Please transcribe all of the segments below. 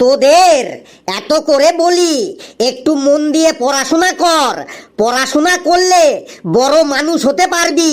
তোদের, এত করে বলি, একটু মন দিয়ে পড়াশোনা কর। পড়াশোনা করলে বড় মানুষ হতে পারবি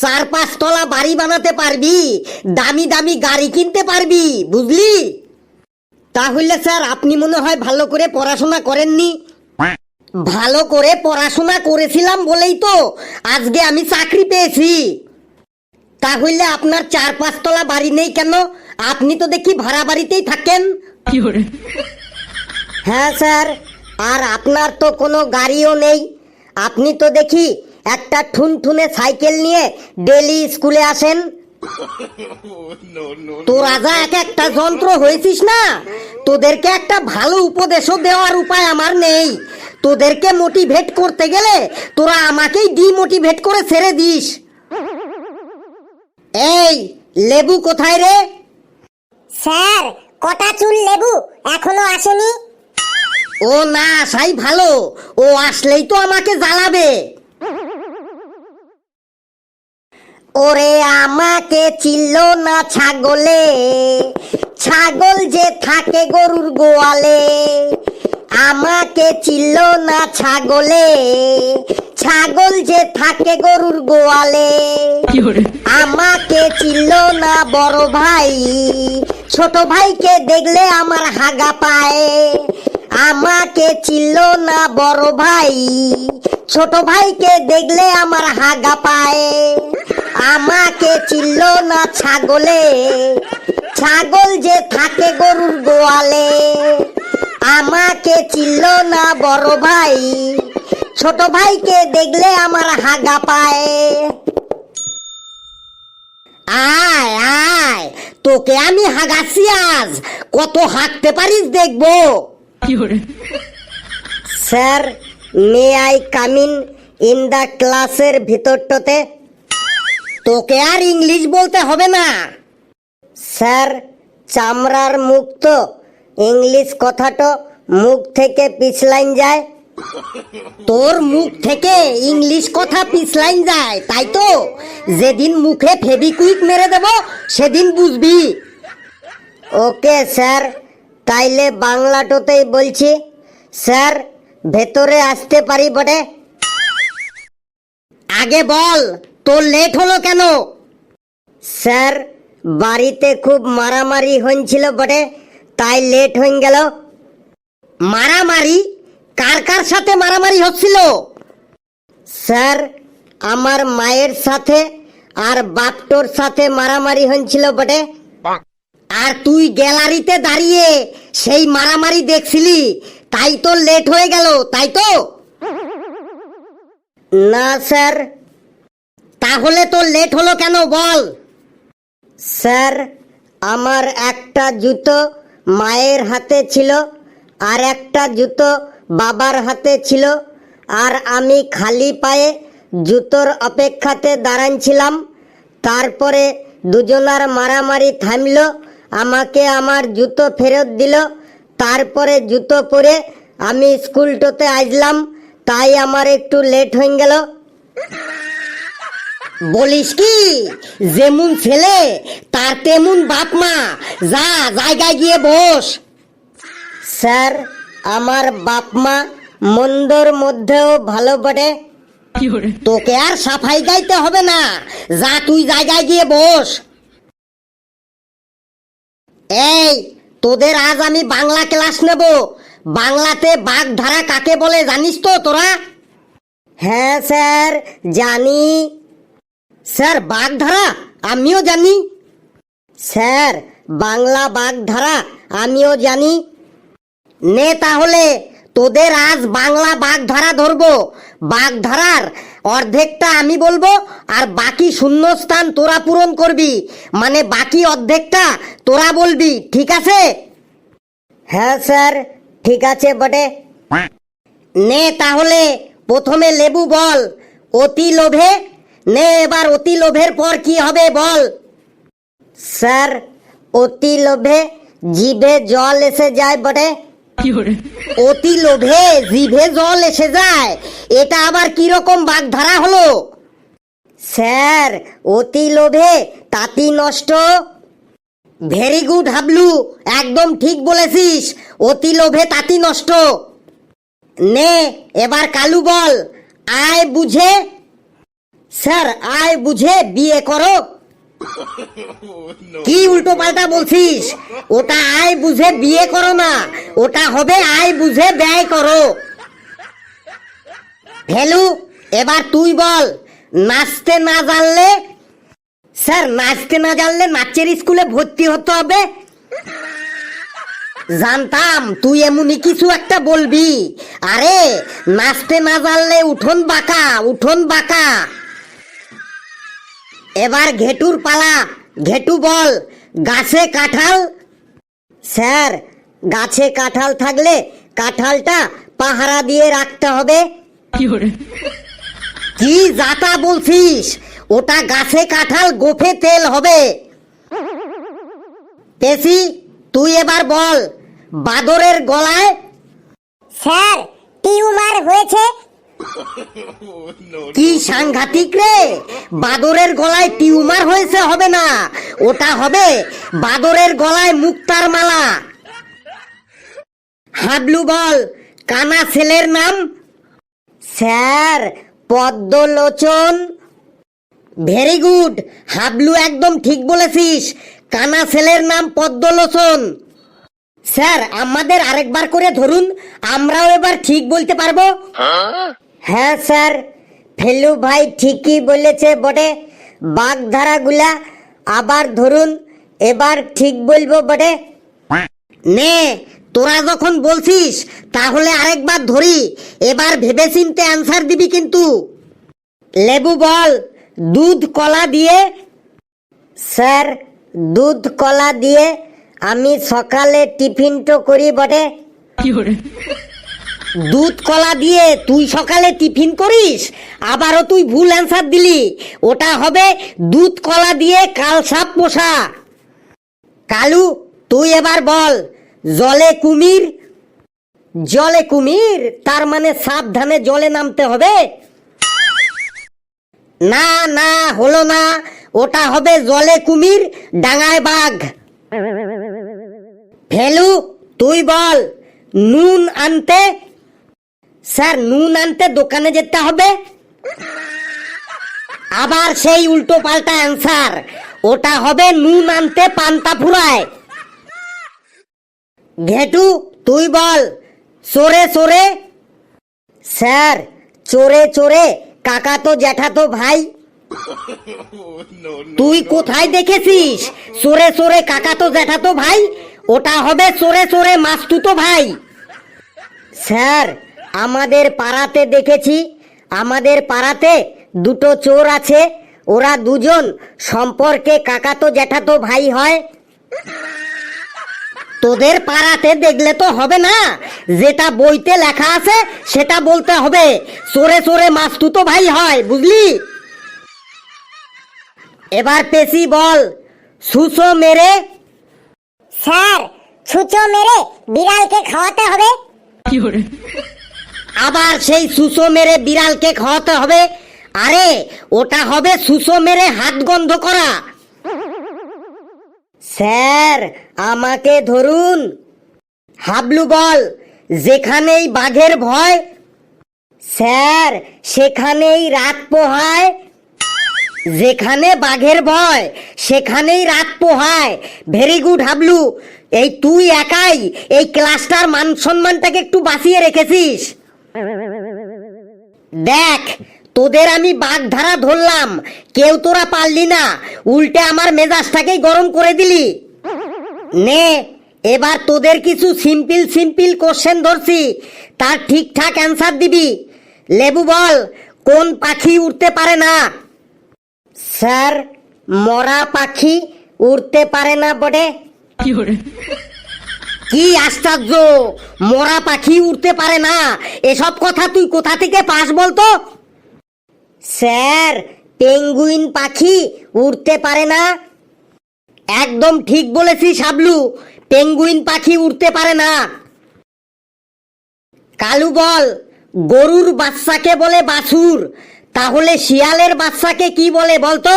চার পাঁচতলা বাড়ি বানাতে পারবি, দামি দামি গাড়ি কিনতে পারবি, বুঝলি? তাহলে স্যার, আপনি মনে হয় ভালো করে পড়াশোনা করেননি? ভালো করে পড়াশোনা করেছিলাম বলেই তো আজকে আমি চাকরি পেয়েছি। তাহলে আপনার চার পাঁচতলা বাড়ি নেই কেন? আপনি তো দেখি ভাড়া বাড়িতেই থাকেন। হ্যাঁ স্যার। আর আপনার তো কোনো গাড়িও নেই। আপনি তো দেখি একটা ঠুনঠুনে সাইকেল নিয়ে ডেলি স্কুলে আসেন। তোরা যা এক একটা যন্ত্র হয়েছিস না? তোদেরকে একটা ভালো উপদেশও দেওয়ার উপায় আমার নেই। তোদেরকে মোটিভেট করতে গেলে তোরা আমাকেই ডিমোটিভেট করে ছেড়ে দিস। এই লেবু কোথায় রে? স্যার কটা চুল লেবু? এখনও আসেনি? ও না আসাই ভালো। ও আসলেই তো আমাকে জ্বালাবে। ওরে আমাকে চিল্ল না ছাগলে। ছাগল যে থাকে গরুর গোয়ালে। আমাকে চিল্ল না ছাগলে। ছাগল যে থাকে গরুর গোয়ালে। আমাকে চিল্ল না বড় ভাই। ছোট ভাইকে দেখলে আমার হাগা পায়। আমাকে চিল্ল না বড় ভাই। ছোট ভাইকে দেখলে আমার হাগা পায়। আমাকে চিল্ল না ছাগলে। ছাগল যে থাকে গরুর গোয়ালে। আমাকে চিল্ল না বড় ভাই। ছোট ভাইকে দেখলে আমার হাগা পায়। আয় আয় তোকে আমি হাগাছি আজ। কত হাঁকতে পারিস দেখব। Sir may I come in in the ক্লাসের ভিতরটাতে। তোকে আর ইংলিশ বলতে হবে না। স্যার চামড়ার মুখ তো ইংলিশ কথাটা মুখ থেকে পিছলাইন যায়। তোর মুখ থেকে ইংলিশ কথা পিছলাইন যায়, তাই তো? যেদিন মুখে ফেবিকুইক মেরে দেব, সেদিন বুঝবি। ওকে, স্যার, তাইলে বাংলাটোতেই বলছি। স্যার, ভেতরে আসতে পারি বটে। আগে বল, তোর লেট হলো কেন? স্যার, বাড়িতে খুব মারামারি হয়েছিল বটে, তাই লেট হয়ে গেল। মারামারি? কার কার সাথে মারামারি হচ্ছিল? স্যার, আমার মায়ের সাথে আর বাপটোর সাথে মারামারি হয়েছিল বটে। আর তুই গ্যালারিতে দাঁড়িয়ে সেই মারামারি দেখছিলি, তাই তো লেট হয়ে গেল, তাই তো? না, স্যার। তাহলে তো লেট হলো কেন, বল। স্যার, আমার একটা জুতো মায়ের হাতে ছিল, আর একটা জুতো বাবার হাতে ছিল, আর আমি খালি পায়ে জুতোর অপেক্ষাতে দাঁড়ানছিলাম। তারপরে দুজনার মারামারি থামলো, আমাকে আমার জুতো ফেরত দিল। তারপরে জুতো পরে আমি স্কুলটোতে আসলাম, তাই আমার একটু লেট হয়ে গেল। বলিস কি? যেমন ছেলে, তার তেমন বাপ মা। যা, জায়গায় গিয়ে বস। স্যার আমার বাপ মা মন্দর মধ্যেও ভালো বটে। তোকে আর সাফাই গাইতে হবে না। যা তুই জায়গায় গিয়ে বস। এই তোদের আজ আমি বাংলা ক্লাস নেব। বাংলাতে বাগধারা কাকে বলে জানিস তো তোরা? হ্যাঁ স্যার জানি। স্যার বাগধারা? আমিও জানি। স্যার বাংলা বাগধারা আমিও জানি। নে তাহলে, তোদের আজ বাংলা বাঘ বাগধারা ধরবো। বাগধারার অর্ধেকটা আমি বলব, আর বাকি শূন্যস্থান তোরা পূরণ করবি। মানে বাকি অর্ধেকটা তোরা বলবি, ঠিক আছে? হ্যাঁ স্যার, ঠিক আছে বটে। নে তাহলে, প্রথমে লেবু বল, অতি লোভে। নে এবার অতি লোভের পর কি হবে বল। স্যার, অতি লোভে জিভে জল এসে যায় বটে। অতি লোভে জিভে জল এসে যায়। এটা আবার কি রকম বাগধারা হলো? স্যার, অতি লোভে তাতি নষ্ট। Very good Hablu. একদম ঠিক বলেছিস। অতি লোভে তাতি নষ্ট। নে, এবার কালু বল। আয় বুঝে। স্যার, আয় বুঝে বিয়ে করো। কি উল্টো পাল্টা বলছিস? ওটা আয় বুঝে বিয়ে করো না। ওটা হবে আয় বুঝে ব্যয় করো। ভেলু, এবার তুই বল, নাচতে না জানলে? স্যার, নাচতে না জানলে নাচের স্কুলে ভর্তি হতে হবে? জানতাম, তুই এমনই কিছু একটা বলবি। আরে, নাচতে না জানলে উঠোন বাঁকা উঠোন বাঁকা। এবার ঘেটুর পালা। ঘেটু বল গাছে কাঁঠাল? স্যার গাছে কাঁঠাল থাকলে কাঁঠালটা পাহারা দিয়ে রাখতে হবে। কি যাতা বলছিস? ওটা গাছে কাঁঠাল গোফে তেল হবে। পেশি তুই এবার বল বাদরের গলায়? স্যার টিউমার হয়েছে কি সাংঘাতিক রে? বাদরের গলায় টিউমার হয়েছে হবে না। ওটা হবে বাদরের গলায় মুক্তার মালা। হাবলু বল কানা ছেলের নাম? Sir Padmalochan. Very good Hablu একদম ঠিক বলেছিস। কানা ছেলের নাম পদ্মলোচন। স্যার আমাদের আরেকবার করে ধরুন আমরাও এবার ঠিক বলতে পারব? হ্যাঁ স্যার। ফেলু ভাই ঠিকই বলেছে বটে। বাগধারাগুলা আবার ধরুন, এবার ঠিক বলব বটে। নে, তোরা যখন বলছিস, তাহলে আরেকবার ধরি। এবার ভেবেচিন্তে অ্যান্সার দিবি কিন্তু। লেবু বল, দুধ কলা দিয়ে। স্যার, দুধ কলা দিয়ে আমি সকালে টিফিনটো করি বটে। দুধ কলা দিয়ে তুই সকালে টিফিন করিস, আবারও তুই ভুল অ্যান্সার দিলি। ওটা হবে দুধ কলা দিয়ে কাল সাপ পোষা। কালু, তুই এবার বল, জলে কুমির? জলে কুমির? তার মানে সাবধানে জলে নামতে হবে? না না, হলো না। ওটা হবে জলে কুমির, ডাঙায় বাঘ। ফেলু, তুই বল, নুন আনতে স্যার, নুন আনতে দোকানে যেতে হবে? আবার সেই উল্টো পাল্টা অ্যান্সার। ওটা হবে নুন আনতে পান্তা ফুরায়। ঘেটু, তুই বল। চোরে চোরে। স্যার, চোরে চোরে কাকা তো জ্যাঠা তো ভাই। তুই কোথায় দেখেছিস? চোরে চোরে কাকা তো জ্যাঠা তো ভাই? ওটা হবে চোরে চোরে মাস্তু তো ভাই। স্যার আমাদের পাড়াতে দেখেছি আমাদের পাড়াতে দুটো চোর আছে ওরা দুজন সম্পর্কে কাকাতো জ্যাঠাতো ভাই হয়। তোদের পাড়াতে দেখলে তো হবে না যেটা বইতে লেখা আছে সেটা বলতে হবে চোরে চোরে মাস্তুতো ভাই হয় বুঝলি? এবার পেশি বল সুসো মেরে। স্যার ছুঁচো মেরে বিড়ালকে খাওয়াতে হবে। আবার সেই সুসো মেরে বিড়ালকে খাওয়াতে হবে। আরে, ওটা হবে সুসো মেরে হাত গন্ধ করা। স্যার, আমাকে ধরুন। হাবলু বল, যেখানেই বাঘের ভয়, স্যার, সেখানেই রাত পোহায়। যেখানে বাঘের ভয়, সেখানেই রাত পোহায়। Very good, Hablu. এই তুই একাই এই ক্লাসটার মান সম্মানটাকে একটু বাঁচিয়ে রেখেছিস। দেখ, তোদের আমি বাগধারা ধরলাম। কেউ তোরা পারলি না। উল্টে আমার মেজাজটাকেই গরম করে দিলি। নে, এবার তোদের কিছু সিম্পল সিম্পল কোশ্চেন ধরছি। তার ঠিকঠাক অ্যান্সার দিবি। লেবু বল, কোন পাখি উঠতে পারে না? স্যার, মরা পাখি উড়তে পারে না বটে। কি আশ্চর্য? মরা পাখি উড়তে পারে না। এসব কথা তুই কোথা থেকে পাস বলতো? স্যার, পেঙ্গুইন পাখি উড়তে পারে না। একদম ঠিক বলেছিস হাবলু পেঙ্গুইন পাখি উড়তে পারে না। কালু বল, গরুর বাচ্চাকে বলে বাছুর। তাহলে শিয়ালের বাচ্চাকে কি বলে বলতো?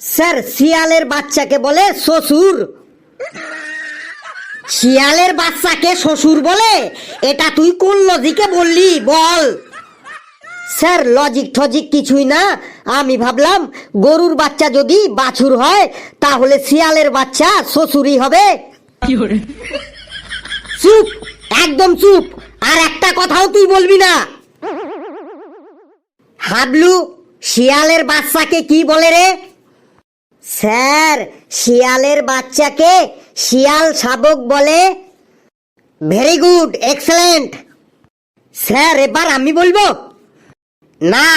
স্যার, শিয়ালের বাচ্চাকে বলে শ্বশুর। শিয়ালের বাচ্চাকে শ্বশুর বলে এটা তুই কোন লজিকে বললি? বল। স্যার লজিক টজিক কিছুই না। আমি ভাবলাম গরুর বাচ্চা যদি বাছুর হয় তাহলে শিয়ালের বাচ্চা শ্বশুরই হবে। চুপ একদম চুপ। আর একটা কথাও তুই বলবি না। হাবলু শিয়ালের বাচ্চাকে কি বলে রে? স্যার শিয়ালের বাচ্চাকে শিয়াল শাবক বলে ভেরি গুড এক্সেলেন্ট স্যার এবার আমি বলব? না,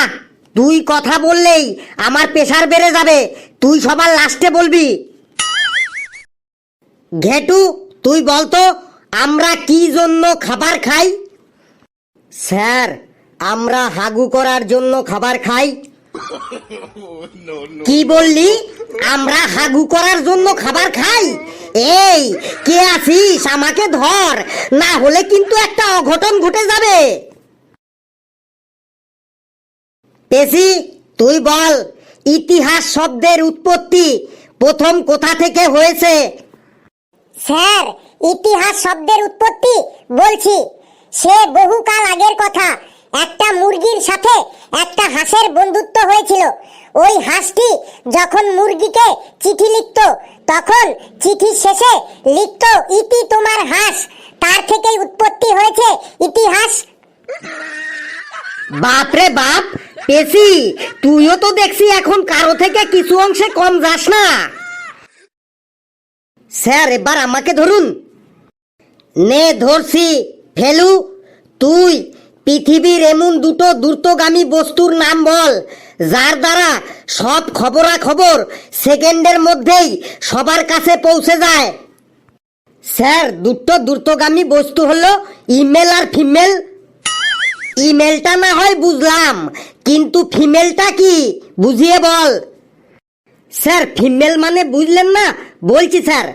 তুই কথা বললেই আমার প্রেশার বেড়ে যাবে, তুই সবার লাস্টে বলবি। ঘেটু, তুই বলতো আমরা কি জন্য খাবার খাই? স্যার আমরা হাগু করার জন্য খাবার খাই। কি বললি? আমরা হাগু করার জন্য খাবার খাই? এই, কে আছিস? আমাকে ধর। না হলে কিন্তু একটা অঘটন ঘটে যাবে। পেশি, তুই বল, ইতিহাস শব্দের উৎপত্তি প্রথম কোথা থেকে হয়েছে? স্যার, ইতিহাস শব্দের উৎপত্তি বলছি। সে বহুকাল আগের কথা। একটা মুরগির সাথে একটা হাঁসের বন্ধুত্ব হয়েছিল। ওই হাঁসটি যখন মুরগিকে চিঠি লিখত, তখন চিঠির শেষে লিখত, ইতি তোমার হাঁস। তার থেকেই উৎপত্তি হয়েছে ইতিহাস। বাপরে বাপ, পেশি, তুইও তো দেখছি এখন কারও থেকে কিছু অংশে কম যাস না। স্যার, এবার আমাকে ধরুন। নে, ধরছি, ফেলু, তুই পৃথিবীর এমন দুটো দ্রুতগামী বস্তুর নাম বল, যার দ্বারা সব খবরাখবর সেকেন্ডের মধ্যেই সবার কাছে পৌঁছে যায়। স্যার, দুটো দ্রুতগামী বস্তু হলো ইমেল আর ফিমেল। ইমেলটা না হয় বুঝলাম, কিন্তু ফিমেলটা কি? বুঝিয়ে বল। স্যার, ফিমেল মানে বুঝলেন না? বলছি স্যার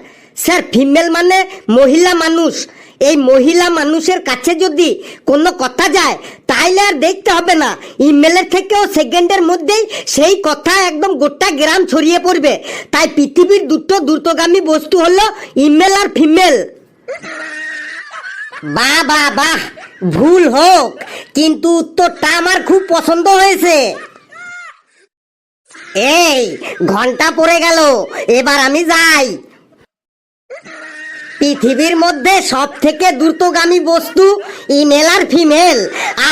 স্যার, ফিমেল মানে মহিলা মানুষ। এই মহিলা মানুষের কাছে যদি কোনো কথা যায়, তাইলে আর দেখতে হবে না। ইমেলের থেকেও সেকেন্ডের মধ্যেই সেই কথা একদম গোটা গ্রাম ছড়িয়ে পড়বে। তাই পৃথিবীর দুটো দ্রুতগামী বস্তু হলো ইমেল আর ফিমেল। বাহ বাহ বাহ, ভুল হোক, কিন্তু উত্তরটা আমার খুব পছন্দ হয়েছে। এই, ঘণ্টা পড়ে গেল, এবার আমি যাই। পৃথিবীর মধ্যে সব থেকে দ্রুতগামী বস্তু ইমেল আর ফিমেল।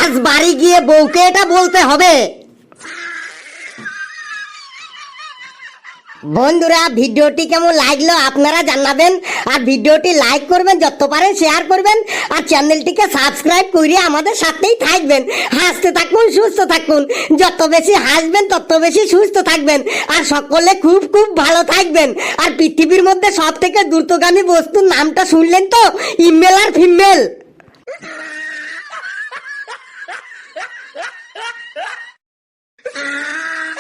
আজ বাড়ি গিয়ে বউকে এটা বলতে হবে। বন্ধুরা, ভিডিওটি কেমন লাগল আপনারা জানাবেন আর ভিডিওটি লাইক করবেন, যত পারেন শেয়ার করবেন আর চ্যানেলটিকে সাবস্ক্রাইব করে আমাদের সাথেই থাকবেন। হাসতে থাকুন, সুস্থ থাকুন। যত বেশি হাসবেন, তত বেশি সুস্থ থাকবেন। আর সকলে খুব খুব ভালো থাকবেন। আর পৃথিবীর মধ্যে সব থেকে দ্রুতগামী বস্তুর নামটা শুনলেন তো? ইমেল আর ফিমেল। Ah!